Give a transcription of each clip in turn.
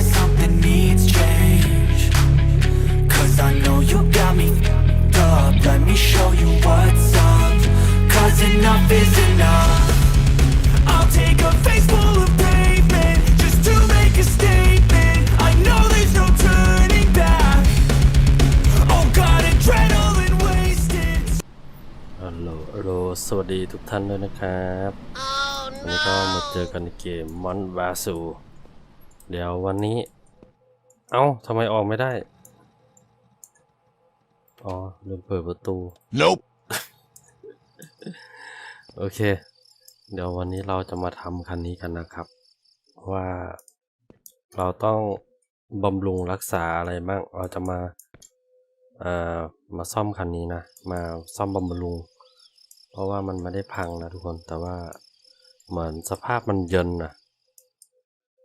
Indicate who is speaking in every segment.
Speaker 1: something needs change. Cause I know you got me f***ed up. Let me show you what's up. Cause enough is enough. I'll take a face full of pavement just to make a statement. I know there's no turning back. Oh god, adrenaline wasted.
Speaker 2: ฮัลโหลฮัลโหลสวัสดีทุกท่านด้วยนะครับวันนี้ก็มาเจอกันในเกมมอนวาสู เดี๋ยววันนี้ เอ้าทำไมออกไม่ได้ อ๋อลืมเปิดประตู
Speaker 3: Nope.
Speaker 2: โอเค เดี๋ยววันนี้เราจะมาทำคันนี้กันนะครับ ว่าเราต้องบำรุงรักษาอะไรบ้าง เราจะมาเอ่อมาซ่อมคันนี้นะ มาซ่อมบำรุง เพราะว่ามันไม่ได้พังนะทุกคน แต่ว่าเหมือนสภาพมันเยินนะ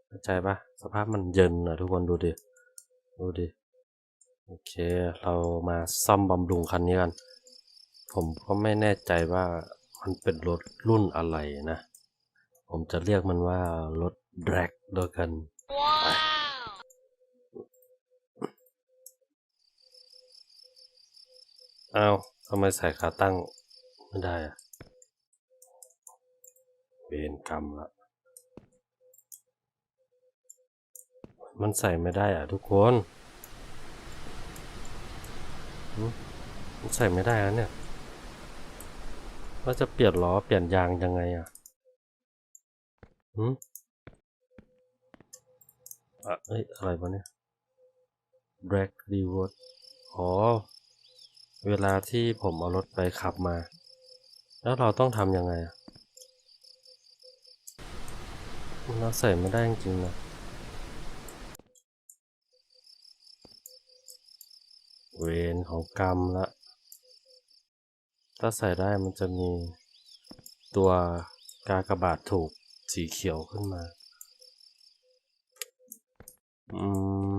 Speaker 2: เข้าใจปะ สภาพมันเยินนะทุกคนดูดิ ดูดิ โอเค เรามาซ่อมบำรุงคันนี้กัน ผมก็ไม่แน่ใจว่ามันเป็นรถรุ่นอะไรนะ ผมจะเรียกมันว่ารถแดร็กโดยกันไปอ้าวทำไมใส่ขาตั้งไม่ได้อะเวรกรรมละ มันใส่ไม่ได้อะทุกคนมันใส่ไม่ได้แล้วเนี่ยว่าจะเปลี่ยนล้อเปลี่ยนยางยังไงอะหืมอะเอ้ยอะไรวะเนี่ย drag reward อ๋อ เวลาที่ผมเอารถไปขับมา แล้วเราต้องทำยังไงอะเราใส่ไม่ได้จริงๆนะ เวรของกรรมละ ถ้าใส่ได้มันจะมีตัวกากบาทถูกสีเขียวขึ้นมา อืม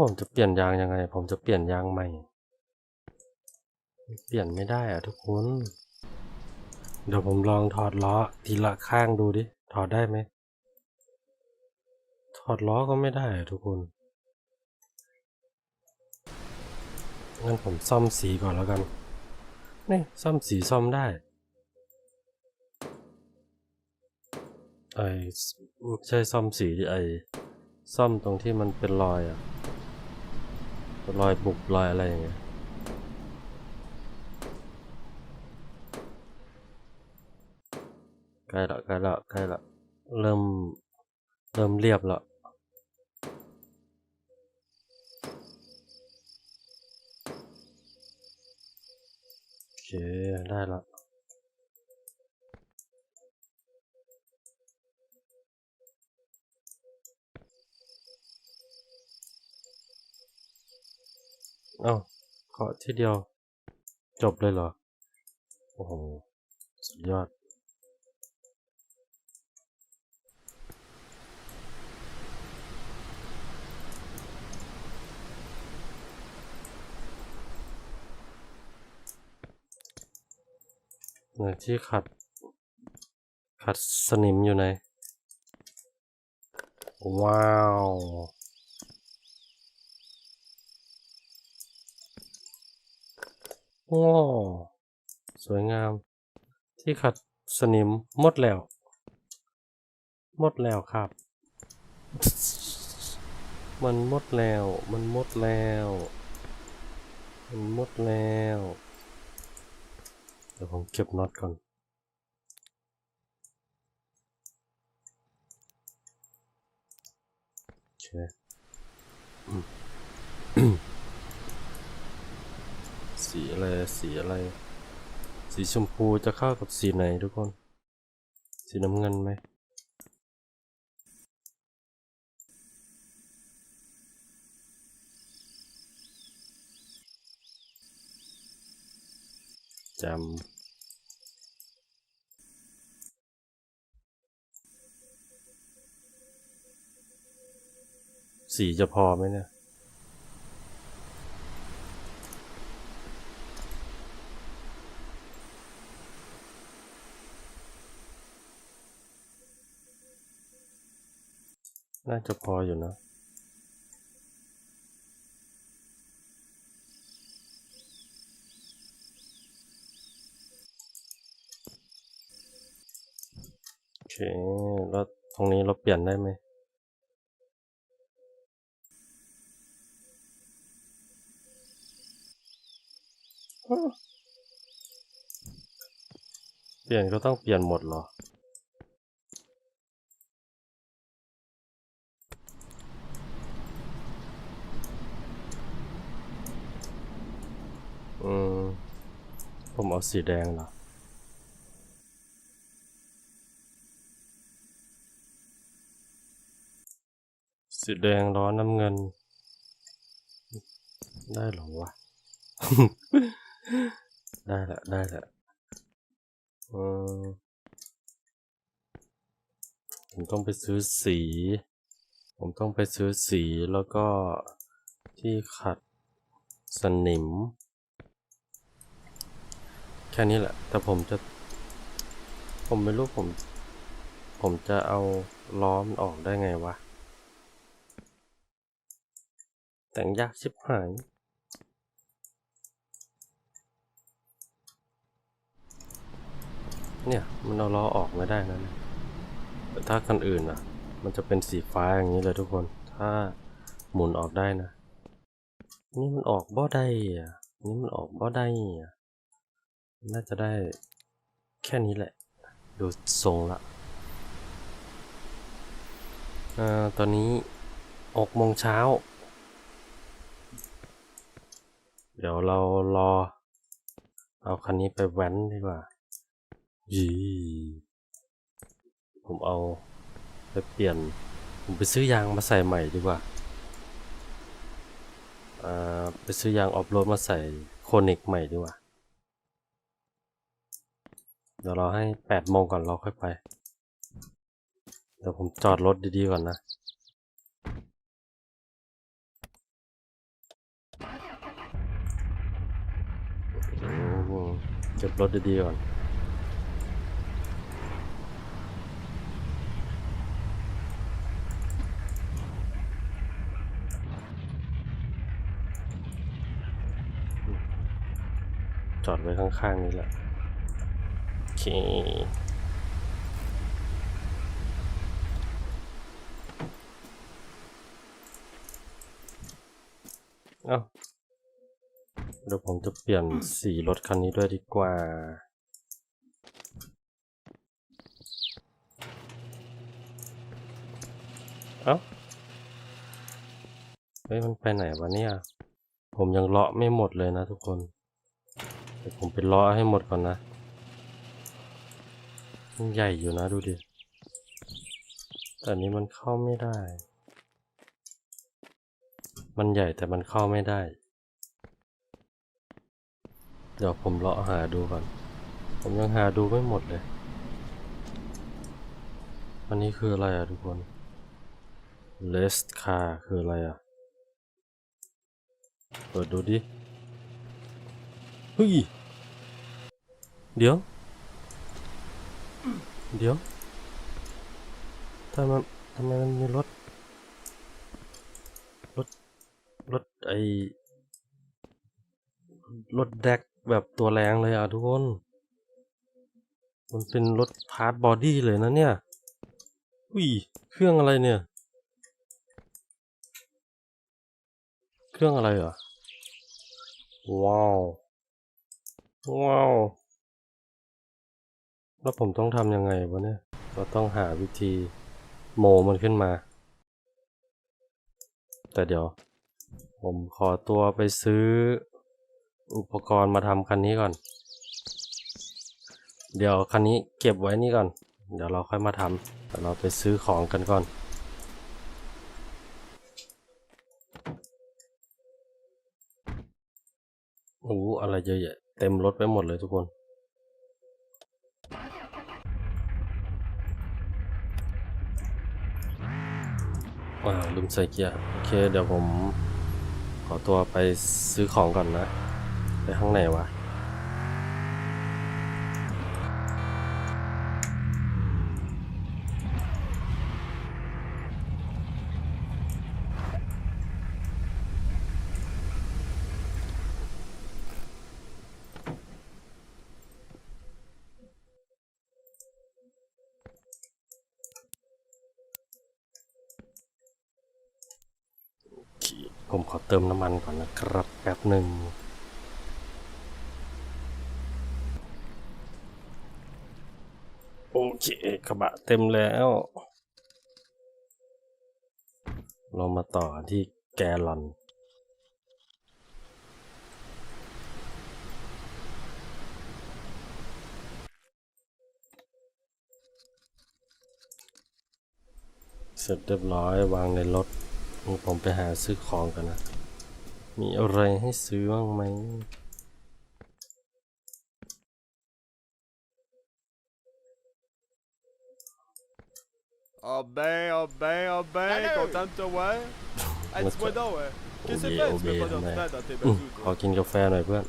Speaker 2: ผมจะเปลี่ยนยางยังไง ผมจะเปลี่ยนยางใหม่ เปลี่ยนไม่ได้อะทุกคน เดี๋ยวผมลองถอดล้อทีละข้างดูดิ ถอดได้ไหมถอดล้อก็ไม่ได้อะทุกคน งั้นผมซ่อมสีก่อนแล้วกัน นี่ซ่อมสีซ่อมได้ไอ้ใช่ซ่อมสีไอ้ซ่อมตรงที่มันเป็นรอยอะรอยบุบรอยอะไรอย่างเงี้ยใกล้ละใกล้ละใกล้ละเริ่ม เริ่มเรียบละ ได้ละเอ้าเคาะทีเดียว จบเลยเหรอ โอ้โห สุดยอด เนี่ยที่ขัด ขัดสนิมอยู่ไหน ว้าวโอ้สวยงาม ที่ขัดสนิมหมดแล้ว หมดแล้วครับ มันหมดแล้ว มันหมดแล้ว มันหมดแล้ว เดี๋ยวผมเก็บน็อตก่อนโอเคสีอะไร สีอะไร สีชมพูจะเข้ากับสีไหนทุกคน สีน้ำเงินไหม จำสีจะพอไหมเนี่ยน่าจะพออยู่นะ เคแล้วตรงนี้เราเปลี่ยนได้ไหมเปลี่ยนก็ต้องเปลี่ยนหมดเหรอ อืม ผมเอาสีแดงเหรอ สีแดงร้อนน้ำเงิน ได้หรอวะ ได้ละได้ละอืมผมต้องไปซื้อสี ผมต้องไปซื้อสีแล้วก็ที่ขัดสนิม แค่นี้แหละ แต่ผมจะ ผมไม่รู้ผม ผมจะเอาล้อมออกได้ไงวะ แต่งยากชิบหาย เนี่ย มันเอาล้อออกไม่ได้นะเนี่ยแต่ถ้าคันอื่นอะ มันจะเป็นสีฟ้าอย่างนี้เลยทุกคน ถ้าหมุนออกได้นะ นี่มันออกบ่ได้อะ นี่มันออกบ่ได้อะ น่าจะได้แค่นี้แหละ ดูทรงละอ่าตอนนี้หกโมงเช้า เดี๋ยวเรารอ เอาคันนี้ไปแว้นดีกว่ายีผมเอาไปเปลี่ยน ผมไปซื้อยางมาใส่ใหม่ดีกว่าอ่าไปซื้อยางออฟโรดมาใส่โคนิกใหม่ดีกว่า เดี๋ยวเราให้แปดโมงก่อนเราค่อยไป เดี๋ยวผมจอดรถดีๆก่อนนะ อืมเก็บรถดีๆก่อนจอดไว้ข้างๆนี่แหละ โอเค เอ้า เดี๋ยวผมจะเปลี่ยนสีรถคันนี้ด้วยดีกว่า เอ้า เฮ้ย มันไปไหนวะเนี่ย ผมยังเลาะไม่หมดเลยนะทุกคนเดี๋ยวผมไปเลาะให้หมดก่อนนะมันใหญ่อยู่นะดูดิ แต่อันนี้มันเข้าไม่ได้ มันใหญ่แต่มันเข้าไม่ได้ เดี๋ยวผมเลาะหาดูก่อน ผมยังหาดูไม่หมดเลย อันนี้คืออะไรอะทุกคน Lest car คืออะไรอะเปิดดูดิ เฮ้ย เดี๋ยว เดี๋ยวทำไมทำไมมันมีรถ รถ รถไอรถแดก แบบตัวแรงเลยอะทุกคน มันเป็นรถพาร์ทบอดี้เลยนะเนี่ย อุ้ย เครื่องอะไรเนี่ย เครื่องอะไรอะ ว้าว ว้าว แล้วผมต้องทำยังไงวะเนี่ย เราต้องหาวิธีโมมันขึ้นมา แต่เดี๋ยว ผมขอตัวไปซื้อ อุปกรณ์มาทำคันนี้ก่อน เดี๋ยวคันนี้เก็บไว้นี่ก่อน เดี๋ยวเราค่อยมาทำแต่เราไปซื้อของกันก่อน โอ้อะไรเยอะแยะเต็มรถไปหมดเลยทุกคนว้าวลืมใส่เกียร์ โอเค เดี๋ยวผมขอตัวไปซื้อของก่อนนะ ไปห้องไหนวะผมขอเติมน้ำมันก่อนนะครับแป๊บหนึ่ง กระบะเต็มแล้ว เรามาต่อที่แกลลอนเสร็จเรียบร้อยวางในรถงั้ผมไปหาซื้อของกันนะ มีอะไรให้ซื้อบ้างไหม
Speaker 3: ben, ah ben, ah ben,
Speaker 4: Salut!
Speaker 3: content de te voir. Hey, dis-moi donc, euh, qu'est-ce que
Speaker 2: Oublié,
Speaker 3: tu fais? Tu
Speaker 2: oublié,
Speaker 3: mets pas
Speaker 2: mais-
Speaker 3: d'ordinateur dans tes
Speaker 2: อืม
Speaker 3: bazooks,
Speaker 2: ขอ
Speaker 3: toi.
Speaker 2: กินกาแฟหน่อยเพื่อน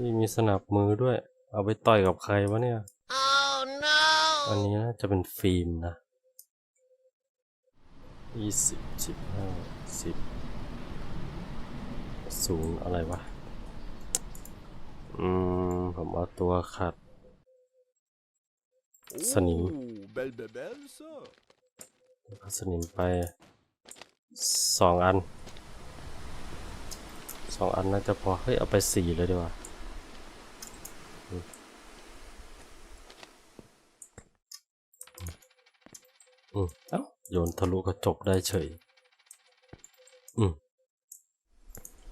Speaker 2: นี่มีสนับมือด้วย เอาไปต่อยกับใครวะเนี่ย
Speaker 4: Oh no!
Speaker 2: อันนี้น่าจะเป็นฟิล์มนะยี่สิบสิบห้าสิบศูนย์อะไรวะ อืม ผมเอาตัวขัดสนิ
Speaker 3: belle bébelle, ça.
Speaker 2: เอาสนิมไปสองอันสองอันน่าจะพอ เฮ้ย เอาไปสี่เลยดีกว่า อืมเอ้าโยนทะลุกระจกได้เฉย อืม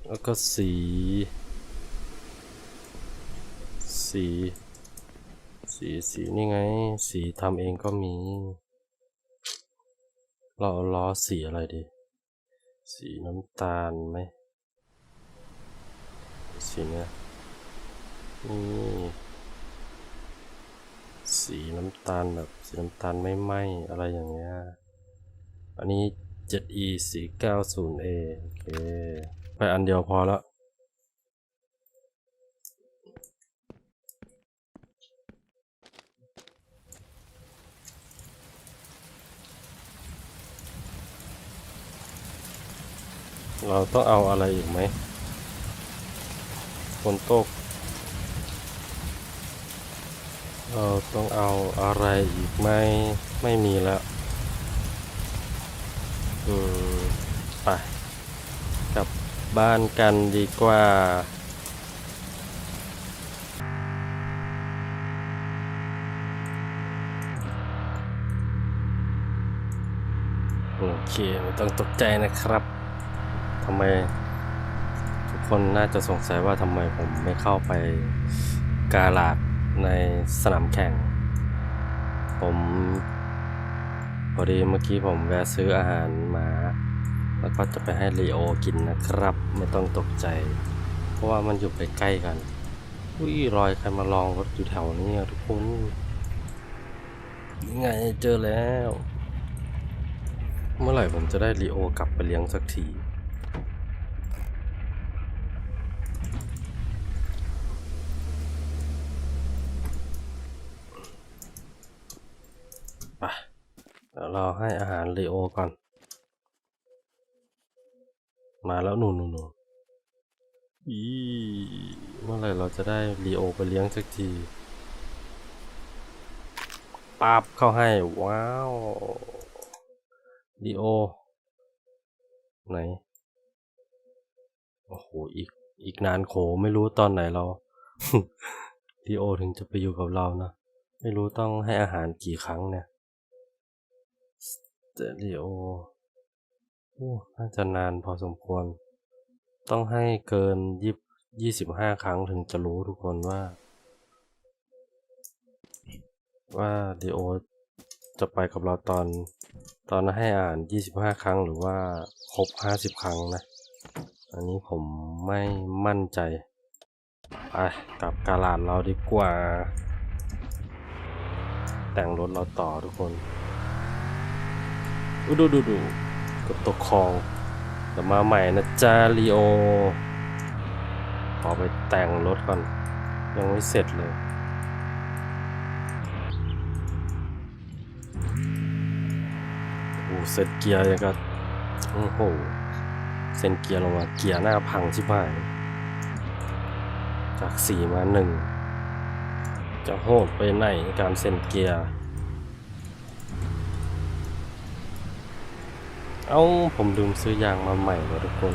Speaker 2: แล้วก็สี สี สีสีนี่ไง สีทำเองก็มี เราเอาล้อสีอะไรดี สีน้ำตาลไหมสีเนี้ยนี่สีน้ำตาลแบบสีน้ำตาลไม่ไหมอะไรอย่างเงี้ย อันนี้ 7e 490a โอเค ไปอันเดียวพอแล้ว เราต้องเอาอะไรอีกไหมฝนตก เราต้องเอาอะไรอีกไหมไม่มีแล้วอืมไปกลับบ้านกันดีกว่าโอเคไม่ต้องตกใจนะครับ ทำไมทุกคนน่าจะสงสัยว่าทำไมผมไม่เข้าไปกาลาดในสนามแข่ง ผมพอดีเมื่อกี้ผมแวะซื้ออาหารมา แล้วก็จะไปให้ลีโอกินนะครับ ไม่ต้องตกใจ เพราะว่ามันอยู่ใกล้ๆกัน อุ้ยรอยใครมาลองรถอยู่แถวนี้ทุกคนนี่ไงเจอแล้ว เมื่อไหร่ผมจะได้ลีโอกลับไปเลี้ยงสักที เราให้อาหารลีโอก่อน มาแล้วหนูหนูหนูอีเมื่อไหร่เราจะได้ลีโอไปเลี้ยงสักทีปาบเข้าให้ ว้าวลีโอ ไหน โอ้โห อีก อีกนานโขไม่รู้ตอนไหนเราลีโอถึงจะไปอยู่กับเรานะ ไม่รู้ต้องให้อาหารกี่ครั้งเนี่ย แต่ลีโอโอ้น่าจะนานพอสมควร ต้องให้เกินยี่ยี่สิบห้าครั้งถึงจะรู้ทุกคนว่า ว่าลีโอจะไปกับเราตอน ตอนให้อาหารยี่สิบห้าครั้งหรือว่าครบห้าสิบครั้งนะ อันนี้ผมไม่มั่นใจไปกลับกาลาดเราดีกว่า แต่งรถเราต่อทุกคน ดูดูดูกดตกคลองเดี๋ยวมาใหม่นะจ้าลีโอ ขอไปแต่งรถก่อน ยังไม่เสร็จเลย โอ้โหเซตเกียร์ยังก็โอ้โห เส้นเกียร์ลงมาเกียร์หน้าพังชิบหายจากสี่มาหนึ่งจะโหดไปไหนการเซ็นเกียร์ เอาผมลืมซื้อยางมาใหม่เลยทุกคน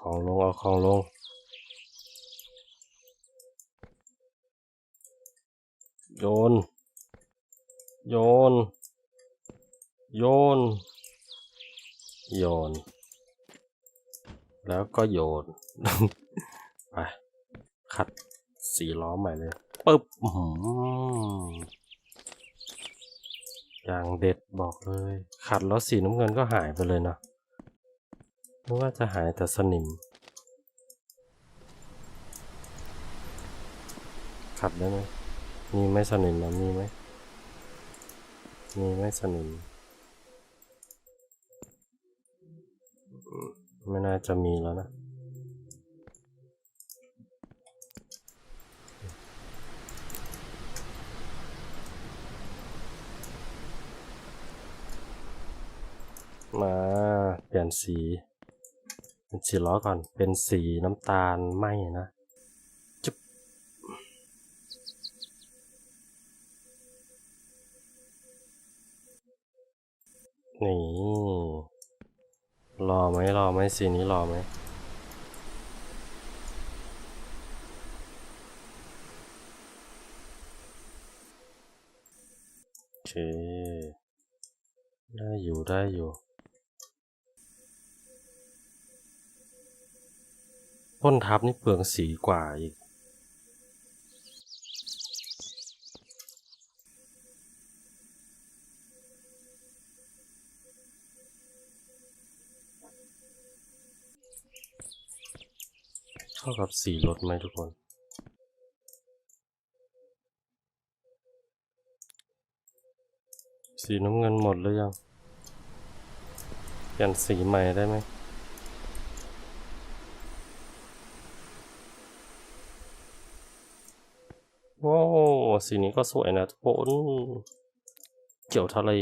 Speaker 2: ของลงเอาของลง โยน โยน โยน โยน แล้วก็โยน ไปคัดสีล้อใหม่เลยปึ๊บอื้อหืออย่างเด็ดบอกเลย ขัดแล้วสีน้ำเงินก็หายไปเลยเนาะ นึกว่าจะหายแต่สนิม ขัดได้ไหม มีไม่สนิมนะมีไหม มีไม่สนิม ไม่น่าจะมีแล้วนะมาเปลี่ยนสี เป็นสีล้อก่อน เป็นสีน้ำตาลไหมนะจุ๊บนี่รอไหมรอไหมสีนี้รอไหมโอเค ได้อยู่ได้อยู่ พ่นทับนี่เปลืองสีกว่าอีกเข้ากับสีรถไหมทุกคนสีน้ำเงินหมดหรือยังเปลี่ยนสีใหม่ได้ไหม ว้าว สีนี้ก็สวยนะทุกคนเกี่ยวทะเล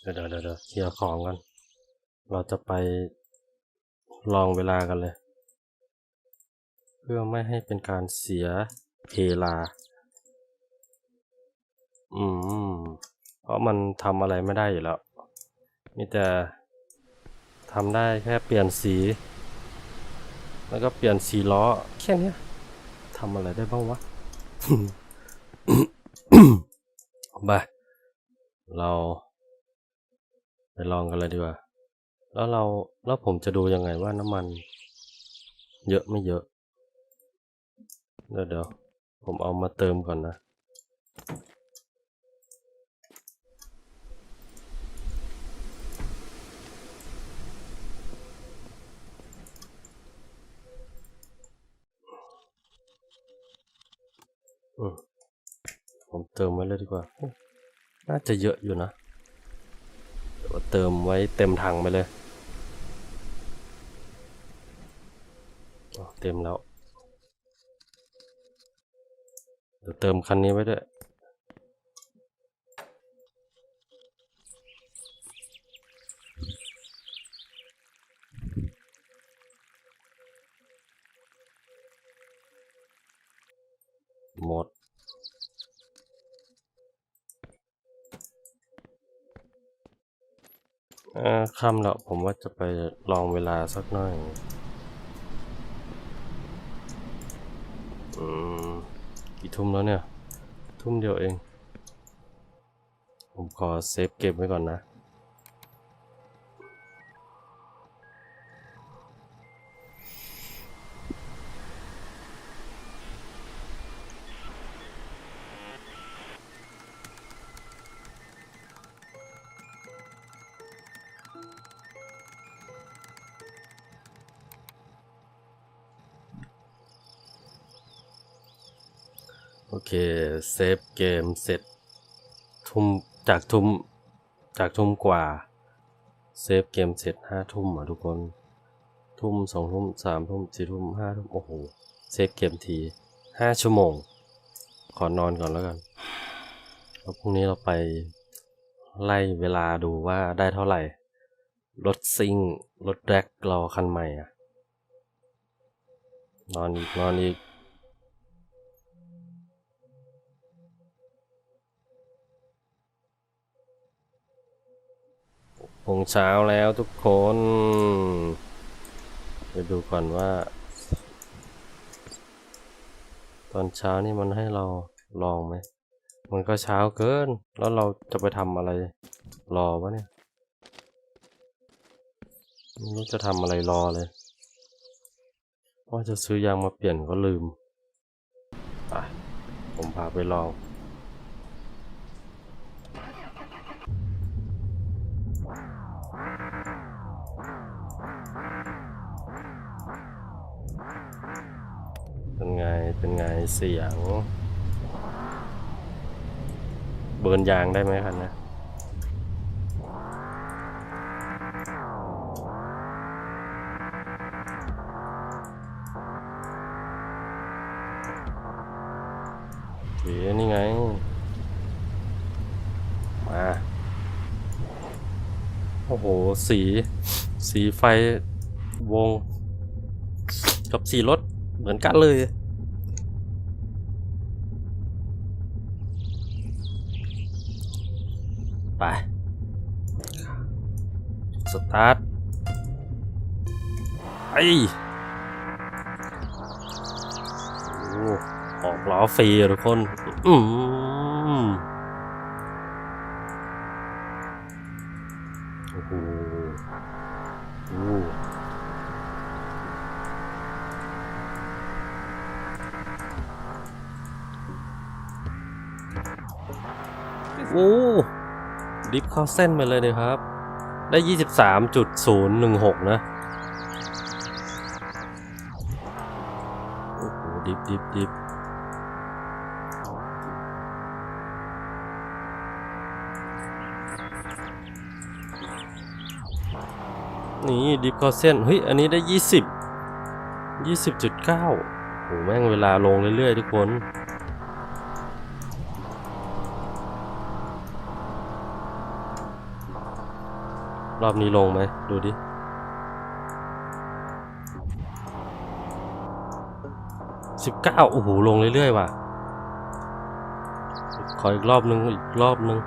Speaker 2: เดี๋ยวเดี๋ยวเดี๋ยวเดี๋ยวเคลียร์ของกัน เราจะไปลองเวลากันเลย เพื่อไม่ให้เป็นการเสียเวลา อืม เพราะมันทำอะไรไม่ได้อยู่แล้ว มีแต่ทำได้แค่เปลี่ยนสี แล้วก็เปลี่ยนสีล้อแค่เนี้ย ทำอะไรได้บ้างวะไปเราไปลองกันเลยดีกว่า แล้วเราแล้วผมจะดูยังไงว่าน้ำมัน เยอะไม่เยอะ เดี๋ยวเดี๋ยวผมเอามาเติมก่อนนะ ผมเติมไว้เลยดีกว่า น่าจะเยอะอยู่นะเดี๋ยวเติมไว้เต็มถังไปเลย เต็มแล้ว เดี๋ยวเติมคันนี้ไว้ด้วย หมด เอ่อ ค่ำแล้วผมว่าจะไปลองเวลาสักหน่อย อืม กี่ทุ่มแล้วเนี่ย ทุ่มเดียวเอง ผมขอเซฟเก็บไว้ก่อนนะ เคเซฟเกมเสร็จ ทุ่มจากทุ่มจากทุ่มกว่าเซฟเกมเสร็จห้าทุ่มอะทุกคน ทุ่มสองทุ่มสามทุ่มสี่ทุ่มห้าทุ่มโอ้โหเซฟเกมทีห้าชั่วโมง ขอนอนก่อนแล้วกันแล้วพรุ่งนี้เราไปไล่เวลาดูว่าได้เท่าไหร่ รถซิ่ง รถแร็กราคันใหม่อะ นอนอีกนอนอีก งเช้าแล้วทุกคนไปดูก่อนว่า ตอนเช้านี่มันให้เราลองไหม มันก็เช้าเกิน แล้วเราจะไปทำอะไรรอวะเนี่ยไม่รู้จะทำอะไรรอเลยว่าจะซื้อยางมาเปลี่ยนก็ลืมไปผมพาไปลอง เป็นไงเสียง เบิร์นยางได้ไหมคันนะโอเคนี่ไง มา โอ้โห สี สีไฟวง กับสีรถเหมือนกันเลย ไป สตาร์ทไอโอ้ออกล้อฟรีทุกคน อืมโอ้โหโอ้โอ้ดิฟเข้าเส้นไปเลยเลยครับ ได้ 23.016 นะโอ้โหดิฟดิฟดิฟนี่ดิฟเข้าเส้นเฮ้ย อันนี้ได้ 20 20.9โหแม่งเวลาลงเรื่อยๆ ทุกคน รอบนี้ลงไหม ดูดิ สิบเก้าโอ้โห ลงเรื่อย ๆ ว่ะ ขออีกรอบนึง อีกรอบนึง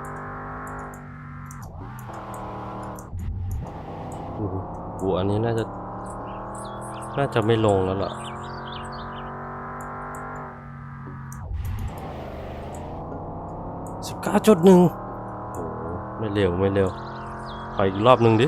Speaker 2: โอ้โหโอ้โหอันนี้น่าจะ น่าจะไม่ลงแล้วล่ะสิบเก้าจุดหนึ่งโอ้ไม่เร็ว ไม่เร็ว ขออีกรอบหนึ่งดิ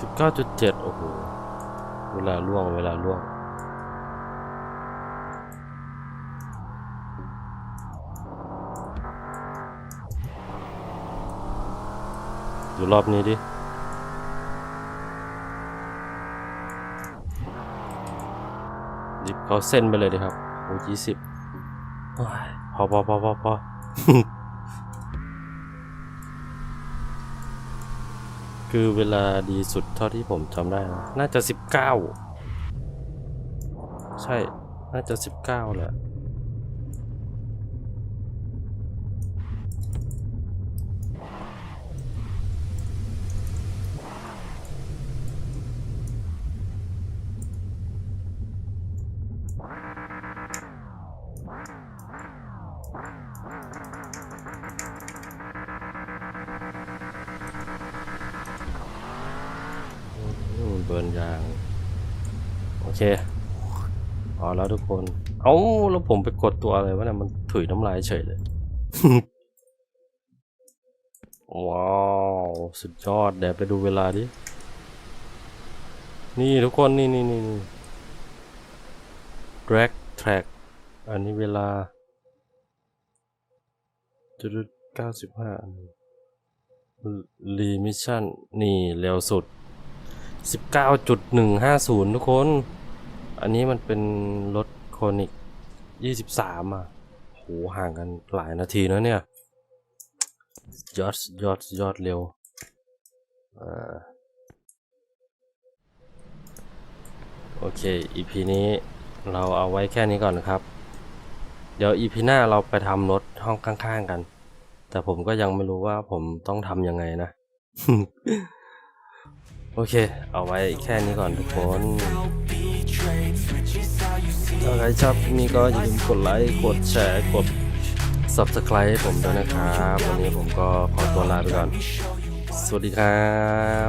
Speaker 2: สิบเก้าจุดเจ็ดโอ้โห เวลาล่วง เวลาล่วงดูรอบนี้ดิ เขาเส้นไปเลยดีครับโอ้ยี่สิบพอพอพอพอพอคือเวลาดีสุดเท่าที่ผมจำได้นะน่าจะสิบเก้าใช่ น่าจะสิบเก้าแหละ บิร์นยาง โอเคพอแล้วทุกคน เอาแล้วผมไปกดตัวอะไรวะเนี่ยมันถุยน้ำลายเฉยเลย ว้าว สุดยอดเดี๋ยวไปดูเวลาดิ นี่ทุกคนนี่นี่นี่นี่ drag track อันนี้เวลาจุดเก้าสิบห้ารีมิชชั่น นี่เร็วสุด 19.150 ทุกคน อันนี้มันเป็นรถโคนิก 23 อะโหห่างกันหลายนาทีนะเนี่ย ยอดยอดยอดเร็วอ่าโอเค EP นี้เราเอาไว้แค่นี้ก่อนนะครับ เดี๋ยว EP หน้าเราไปทำรถห้องข้างๆกัน แต่ผมก็ยังไม่รู้ว่าผมต้องทำยังไงนะ โอเค เอาไว้แค่นี้ก่อนทุกคนถ้าใครชอบนี้ก็อย่าลืมกดไลค์ กดแชร์ กด subscribe ให้ผมด้วยนะครับ วันนี้ผมก็ขอตัวลาไปก่อน สวัสดีครับ